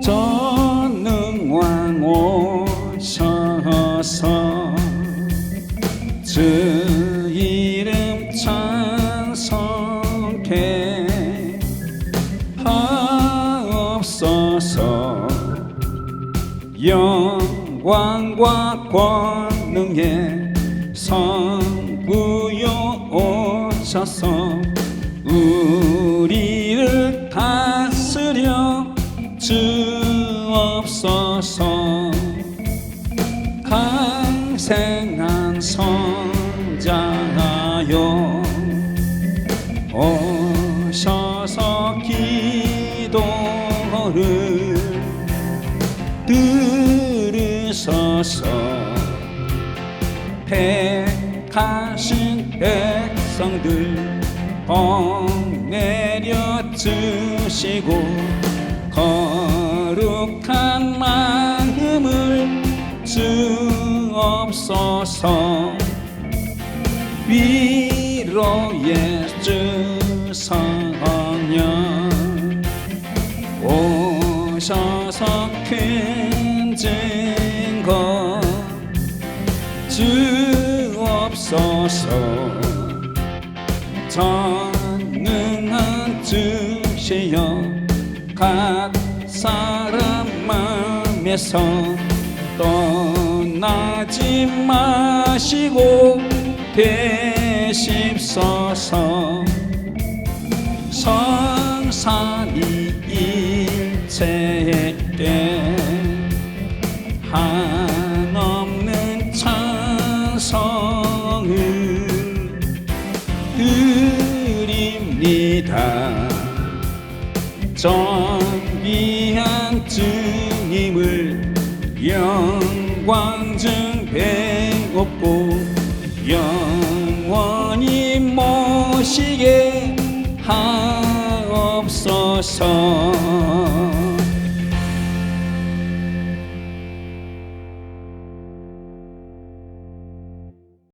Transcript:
전능왕 오셔서 주 이름 찬송케 하옵소서. 영광과 권능의 성부여 오셔서 우리를 다스려 주옵소서 강생한 성자여 오셔서 기도를 들으소서. 택하신 백성들 복 내려 주시고 거룩한 마음을 주옵소서. 위로의 주 성령 오셔서 큰 증거 주옵소서. 전능한 주시여 각 사람 마음에서 떠나지 마시고 계십소서. 성산이 일체에 존귀한 주님을 영광 증 배웠고 영원히 모시게 하옵소서